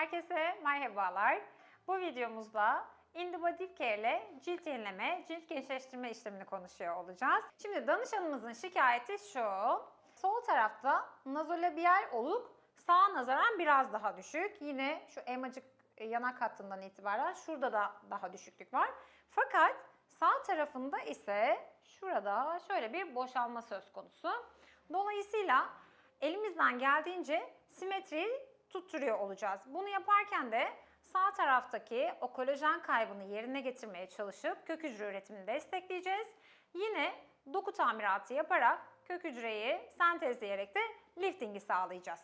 Herkese merhabalar. Bu videomuzda Indibody Care ile cilt yenileme, cilt gençleştirme işlemini konuşuyor olacağız. Şimdi danışanımızın şikayeti şu. Sol tarafta nazolabiyal oluk sağa nazaran biraz daha düşük. Yine şu elmacık e, yanak hattından itibaren şurada da daha düşüklük var. Fakat sağ tarafında ise şurada şöyle bir boşalma söz konusu. Dolayısıyla elimizden geldiğince simetriyi tutturuyor olacağız. Bunu yaparken de sağ taraftaki o kolajen kaybını yerine getirmeye çalışıp kök hücre üretimini destekleyeceğiz. Yine doku tamiratı yaparak kök hücreyi sentezleyerek de liftingi sağlayacağız.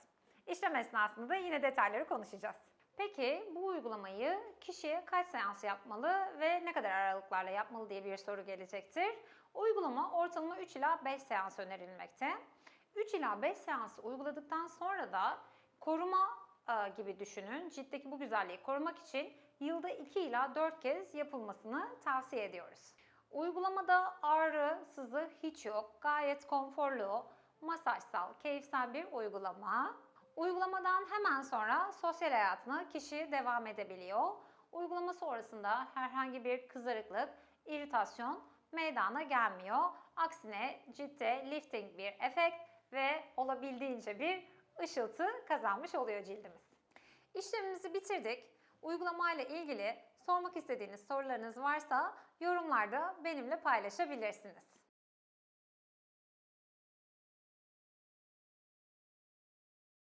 İşlem esnasında da yine detayları konuşacağız. Peki bu uygulamayı kişiye kaç seans yapmalı ve ne kadar aralıklarla yapmalı diye bir soru gelecektir. Uygulama ortalama 3 ila 5 seans önerilmekte. 3 ila 5 seansı uyguladıktan sonra da koruma e, gibi düşünün. Ciltteki bu güzelliği korumak için yılda 2 ila 4 kez yapılmasını tavsiye ediyoruz. Uygulamada ağrı, sızı hiç yok. Gayet konforlu, masajsal, keyifsel bir uygulama. Uygulamadan hemen sonra sosyal hayatına kişi devam edebiliyor. Uygulama sonrasında herhangi bir kızarıklık, iritasyon meydana gelmiyor. Aksine ciltte lifting bir efekt ve olabildiğince bir ışıltı kazanmış oluyor cildimiz. İşlemimizi bitirdik. Uygulamayla ilgili sormak istediğiniz sorularınız varsa yorumlarda benimle paylaşabilirsiniz.